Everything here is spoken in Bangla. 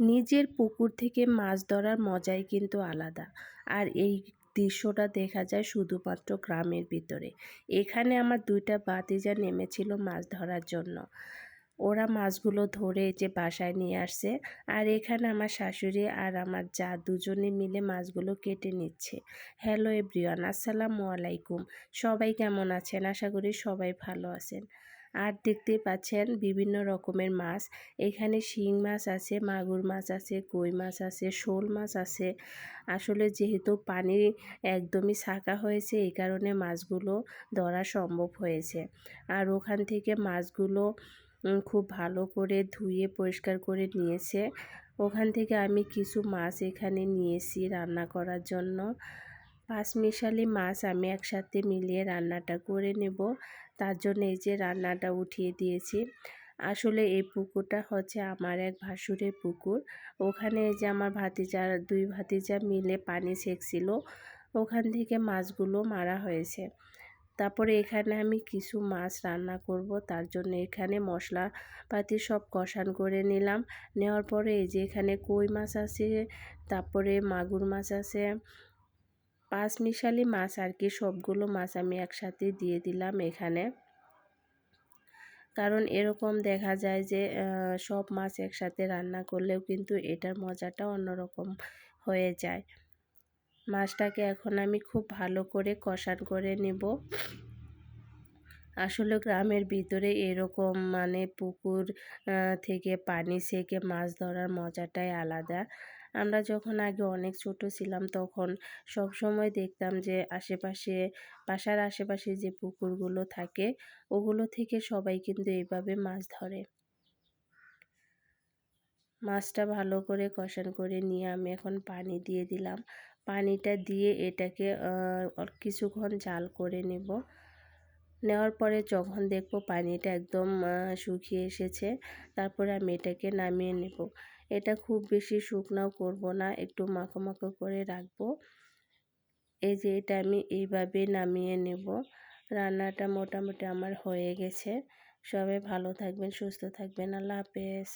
নিজের পুকুর থেকে মাছ ধরার মজাই কিন্তু আলাদা। আর এই দৃশ্যটা দেখা যায় শুধুমাত্র গ্রামের ভিতরে। এখানে আমার দুইটা বাতিজা নেমেছিল মাছ ধরার জন্য। ওরা মাছগুলো ধরে যে বাসায় নিয়ে আসছে আর এখানে আমার শাশুড়ি আর আমার যা দুজনে মিলে মাছগুলো কেটে নিচ্ছে। হ্যালো এভরিওয়ান, আসসালামু আলাইকুম। সবাই কেমন আছেন? আশা করি সবাই ভালো আছেন। আর দেখতে পাচ্ছেন বিভিন্ন রকমের মাছ। এখানে শিং মাছ আছে, মাগুর মাছ আছে, কই মাছ আছে, শোল মাছ আছে। আসলে যেহেতু পানি একদমই ছাঁকা হয়েছে, এই কারণে মাছগুলো ধরা সম্ভব হয়েছে। আর ওখান থেকে মাছগুলো খুব ভালো করে ধুয়ে পরিষ্কার করে নিয়েছে। ওখান থেকে আমি কিছু মাছ এখানে নিয়েছি রান্না করার জন্য। পাঁচমিশালি মাছ আমি একসাথে মিলিয়ে রান্নাটা করে নেব। তার জন্য এই যে রান্নাটা উঠিয়ে দিয়েছি। আসলে এই পুকুরটা হচ্ছে আমার এক ভাসুরের পুকুর। ওখানে যে আমার ভাতিজা, দুই ভাতিজা মিলে পানি সেকছিল ওখান থেকে মাছগুলো মারা হয়েছে। তারপরে এখানে আমি কিছু মাছ রান্না করব। তার জন্য এখানে মশলাপাতি সব কষান করে নিলাম। নেওয়ার পরে এই যে এখানে কই মাছ আছে, তারপরে মাগুর মাছ আছে পাঁচ মিশালি মাছ আর কি, সবগুলো মাছ আমি একসাথে দিয়ে দিলাম এখানে। কারণ এরকম দেখা যায় যে সব মাছ একসাথে রান্না করলেও কিন্তু এটার মজাটা অন্যরকম হয়ে যায়। মাছটাকে এখন আমি খুব ভালো করে কষান করে নেব। আসলে গ্রামের ভিতরে এরকম মানে পুকুর থেকে পানি সেকে মাছ ধরার মজাটাই আলাদা। আমরা যখন আগে অনেক ছোট ছিলাম তখন সব সময় দেখতাম যে আশেপাশে, বাসার আশেপাশে যে পুকুরগুলো থাকে, ওগুলো থেকে সবাই কিন্তু এইভাবে মাছ ধরে। মাছটা ভালো করে কষান করে নিয়ে আমি এখন পানি দিয়ে দিলাম। পানিটা দিয়ে এটাকে কিছুক্ষণ জাল করে নেব। নেওয়ার পরে যখন দেখব পানিটা একদম শুকিয়ে এসেছে, তারপরে আমি এটাকে নামিয়ে নেব। এটা খুব বেশি শুকনাও করব না, একটু মাখো মাখো করে রাখব। এই যে এটা আমি এইভাবে নামিয়ে নেব। রান্নাটা মোটামুটি আমার হয়ে গেছে। সবাই ভালো থাকবেন, সুস্থ থাকবেন। আল্লাহ হাফেজ।